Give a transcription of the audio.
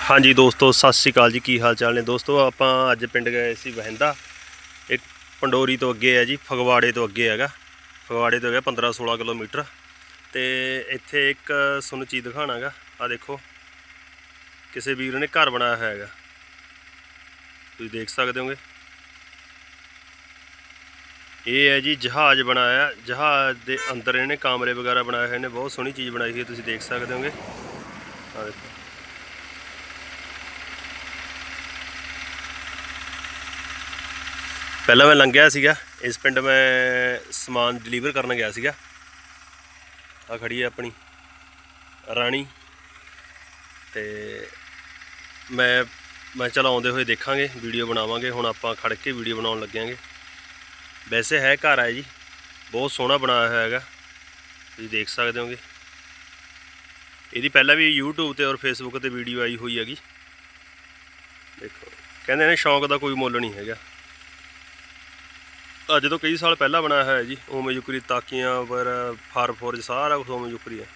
ਹਾਂਜੀ ਦੋਸਤੋ, ਸਤਿ ਸ਼੍ਰੀ ਅਕਾਲ ਜੀ। ਕੀ ਹਾਲ ਚਾਲ ਨੇ? ਦੋਸਤੋ, ਆਪਾਂ ਅੱਜ ਪਿੰਡ ਗਏ ਸੀ ਵਹਿੰਦਾ। ਇੱਕ ਪੰਡੋਰੀ ਤੋਂ ਅੱਗੇ ਹੈ ਜੀ, ਫਗਵਾੜੇ ਤੋਂ ਅੱਗੇ ਹੈਗਾ। ਫਗਵਾੜੇ ਤੋਂ ਹੈਗਾ 15 16 ਕਿਲੋਮੀਟਰ। ਤੇ ਇੱਥੇ ਇੱਕ ਤੁਹਾਨੂੰ ਚੀਜ਼ ਦਿਖਾਣਾਗਾ। ਆ ਦੇਖੋ, ਕਿਸੇ ਵੀਰ ਨੇ ਘਰ ਬਣਾਇਆ ਹੋਇਆ ਹੈਗਾ। ਤੁਸੀਂ ਦੇਖ ਸਕਦੇ ਹੋਗੇ। ਇਹ ਹੈ ਜੀ ਜਹਾਜ਼ ਬਣਾਇਆ। ਜਹਾਜ਼ ਦੇ ਅੰਦਰ ਇਹਨੇ ਕਮਰੇ ਵਗੈਰਾ ਬਣਾਏ ਹੋਏ ਨੇ। ਬਹੁਤ ਸੋਹਣੀ ਚੀਜ਼ ਬਣਾਈ ਹੋਈ ਤੁਸੀਂ ਦੇਖ ਸਕਦੇ ਹੋਗੇ। ਆ ਦੇਖੋ। ਪਹਿਲਾਂ ਮੈਂ ਲੰਘਿਆ ਸੀਗਾ, ਇਸ ਪਿੰਡ ਮੈਂ ਸਮਾਨ ਡਿਲੀਵਰ ਕਰਨ ਗਿਆ ਸੀਗਾ। ਆ ਖੜੀ ਹੈ ਆਪਣੀ, ਰਾਣੀ। ਤੇ ਮੈਂ ਮੈਂ ਚਲ ਆਉਂਦੇ ਹੋਏ ਦੇਖਾਂਗੇ, ਵੀਡੀਓ ਬਣਾਵਾਂਗੇ, ਹੁਣ ਆਪਾਂ ਖੜ ਕੇ ਵੀਡੀਓ ਬਣਾਉਣ ਲੱਗਿਆਂਗੇ। ਵੈਸੇ ਹੈ ਘਰ ਹੈ ਜੀ, ਬਹੁਤ ਸੋਹਣਾ ਬਣਾਇਆ ਹੋਇਆ ਹੈਗਾ, ਤੁਸੀਂ ਦੇਖ ਸਕਦੇ ਹੋਗੇ। ਇਹਦੀ ਪਹਿਲਾਂ ਵੀ YouTube ਤੇ ਔਰ Facebook ਤੇ ਵੀਡੀਓ ਆਈ ਹੋਈ ਹੈਗੀ। ਦੇਖੋ, ਕਹਿੰਦੇ ਨੇ ਸ਼ੌਂਕ ਦਾ ਕੋਈ ਮੁੱਲ ਨਹੀਂ ਹੈਗਾ। ਅੱਜ ਤੋਂ ਕਈ ਸਾਲ ਪਹਿਲਾਂ ਬਣਾਇਆ ਹੋਇਆ ਜੀ ਓਵੇਂ ਯੁਕਰੀ ਤਾਕੀਆਂ ਪਰ ਫਾਰ ਫੋਰਜ ਸਾਰਾ ਕੁਝ ਓਵੇਂ ਯੁਕਰੀ ਹੈ